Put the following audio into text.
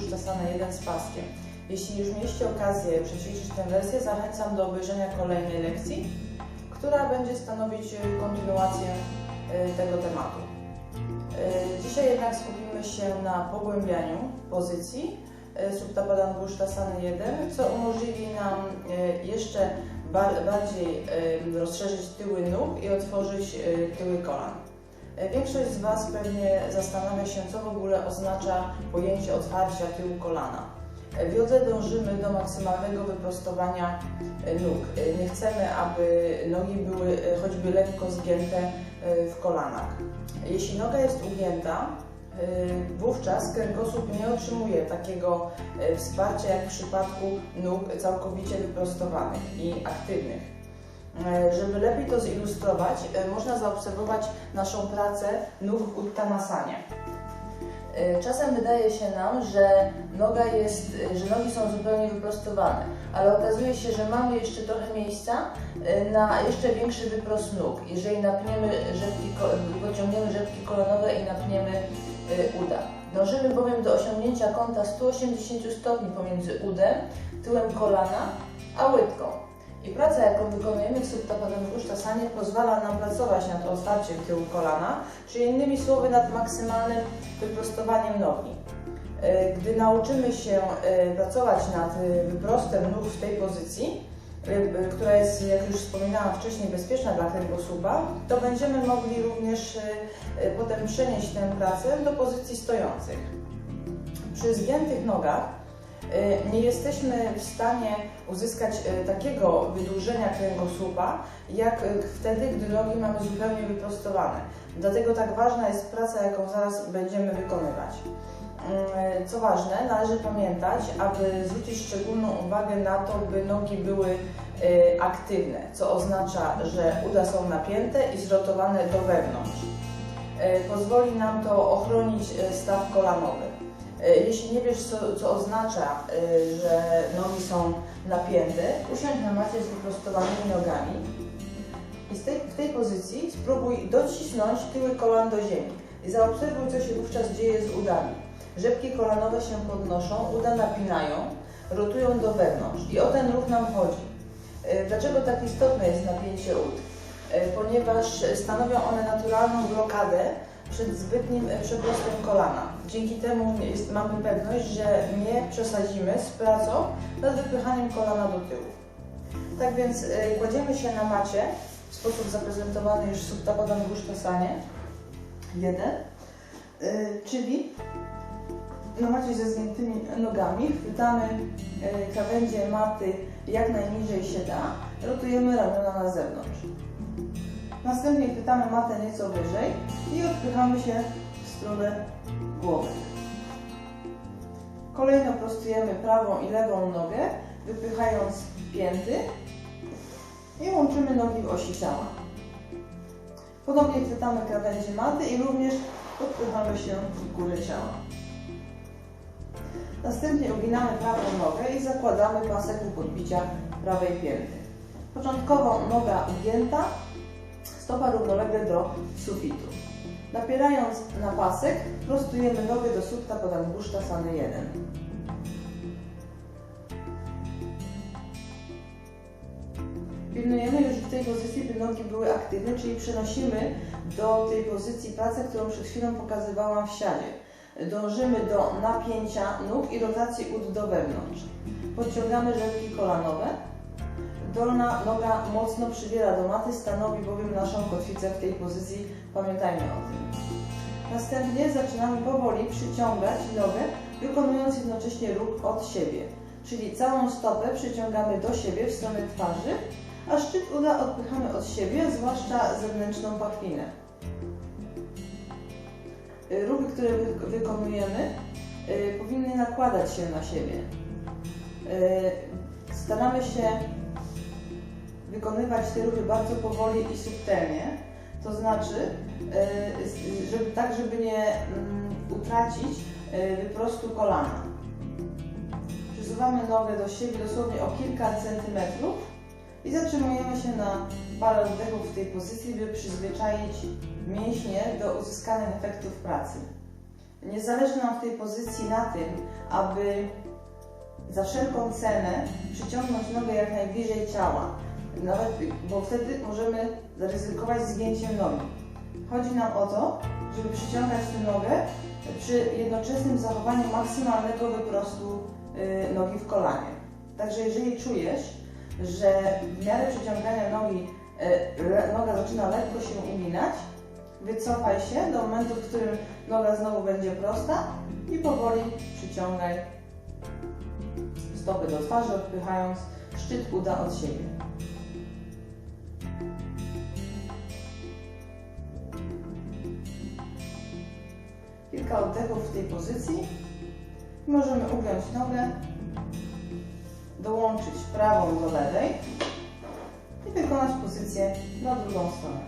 Sana 1 z paskiem. Jeśli już mieliście okazję przećwiczyć tę wersję, zachęcam do obejrzenia kolejnej lekcji, która będzie stanowić e, kontynuację e, tego tematu. E, Dzisiaj jednak skupimy się na pogłębianiu pozycji subta Balanguszta Sana 1, co umożliwi nam jeszcze ba- bardziej rozszerzyć tyły nóg i otworzyć tyły kolan. Większość z Was pewnie zastanawia się, co w ogóle oznacza pojęcie otwarcia tyłu kolana. W jodze dążymy do maksymalnego wyprostowania nóg. Nie chcemy, aby nogi były choćby lekko zgięte e, w kolanach. Jeśli noga jest ugięta, e, wówczas kręgosłup nie otrzymuje takiego e, wsparcia jak w przypadku nóg całkowicie wyprostowanych i aktywnych. E, Żeby lepiej to zilustrować, e, można zaobserwować naszą pracę nóg uttanasanie. E, Czasem wydaje się nam, że noga jest, że nogi są zupełnie wyprostowane, ale okazuje się, że mamy jeszcze trochę miejsca na jeszcze większy wyprost nóg. Jeżeli napniemy rzepki, pociągniemy rzepki kolanowe i napniemy uda. Dążymy bowiem do osiągnięcia kąta 180 stopni pomiędzy udem, tyłem kolana, a łydką. I praca, jaką wykonujemy w subtapadangusztasanie pozwala nam pracować nad otwarciem tyłu kolana, czyli innymi słowy nad maksymalnym wyprostowaniem nogi. E, Gdy nauczymy się e, pracować nad e, wyprostem nóg w tej pozycji, która jest, jak już wspominałam wcześniej, bezpieczna dla kręgosłupa, to będziemy mogli również potem przenieść tę pracę do pozycji stojących. Przy zgiętych nogach nie jesteśmy w stanie uzyskać e, takiego wydłużenia kręgosłupa, jak e, wtedy, gdy nogi mamy zupełnie wyprostowane. Dlatego tak ważna jest praca, jaką zaraz będziemy wykonywać. Mm, Co ważne, należy pamiętać, aby zwrócić szczególną uwagę na to, by nogi były aktywne, co oznacza, że uda są napięte i zrotowane do wewnątrz. Pozwoli nam to ochronić staw kolanowy. E, Jeśli nie wiesz, co, co oznacza, e, że nogi są napięte, usiądź na macie z wyprostowanymi nogami i tej, w tej pozycji spróbuj docisnąć tyły kolan do ziemi zaobserwuj, co się wówczas dzieje z udami. Rzepki kolanowe się podnoszą, uda napinają, rotują do wewnątrz i o ten ruch nam chodzi. E, Dlaczego tak istotne jest napięcie ud? Ponieważ stanowią one naturalną blokadę przed zbytnim e, przeprostem kolana. Dzięki temu jest, mamy pewność, że nie przesadzimy z pracą nad wypychaniem kolana do tyłu. Tak więc e, kładziemy się na macie w sposób zaprezentowany już w Subtapadam Gusztasanie 1, e, czyli na macie ze zgiętymi nogami chwytamy krawędzie maty jak najniżej się da, rotujemy ramiona na zewnątrz. Następnie chwytamy matę nieco wyżej i odpychamy się w stronę głowy. Kolejno prostujemy prawą i lewą nogę, wypychając pięty i łączymy nogi w osi ciała. Ponownie chwytamy krawędzie maty i również odpychamy się w górę ciała. Następnie uginamy prawą nogę i zakładamy pasek u podbicia prawej pięty. Początkowo noga ugięta, stopa równolegle do sufitu. Napierając na pasek, prostujemy nogę do sutta podanguszta sany 1. Pilnujemy już w tej pozycji, by nogi były aktywne, czyli przenosimy do tej pozycji pracę, którą przed chwilą pokazywałam w siadzie. Dążymy do napięcia nóg i rotacji ud do wewnątrz. Podciągamy żelki kolanowe. Dolna noga mocno przybiera do maty, stanowi bowiem naszą kotwicę w tej pozycji. Pamiętajmy o tym. Następnie zaczynamy powoli przyciągać nogę, wykonując jednocześnie ruch od siebie. Czyli całą stopę przyciągamy do siebie w stronę twarzy, a szczyt uda odpychamy od siebie, zwłaszcza zewnętrzną pachwinę. Ruchy, które wy- wykonujemy, y, powinny nakładać się na siebie. Y, Staramy się wykonywać te ruchy bardzo powoli i subtelnie, to znaczy, z- żeby, tak, żeby nie mm, utracić y, wyprostu kolana. Przesuwamy nogę do siebie dosłownie o kilka centymetrów i zatrzymujemy się na parę oddechów w tej pozycji, by przyzwyczaić mięśnie do uzyskanych efektów pracy. Nie zależy nam w tej pozycji na tym, aby za wszelką cenę przyciągnąć nogę jak najbliżej ciała, nawet, bo wtedy możemy zaryzykować zgięciem nogi. Chodzi nam o to, żeby przyciągać tę nogę przy jednoczesnym zachowaniu maksymalnego wyprostu y, nogi w kolanie. Także jeżeli czujesz, że w miarę przyciągania nogi y, noga zaczyna lekko się uginać, wycofaj się do momentu, w którym noga znowu będzie prosta i powoli przyciągaj stopy do twarzy, odpychając szczyt uda od siebie. Kilka oddechów w tej pozycji. Możemy ugiąć nogę, dołączyć prawą do lewej i wykonać pozycję na drugą stronę.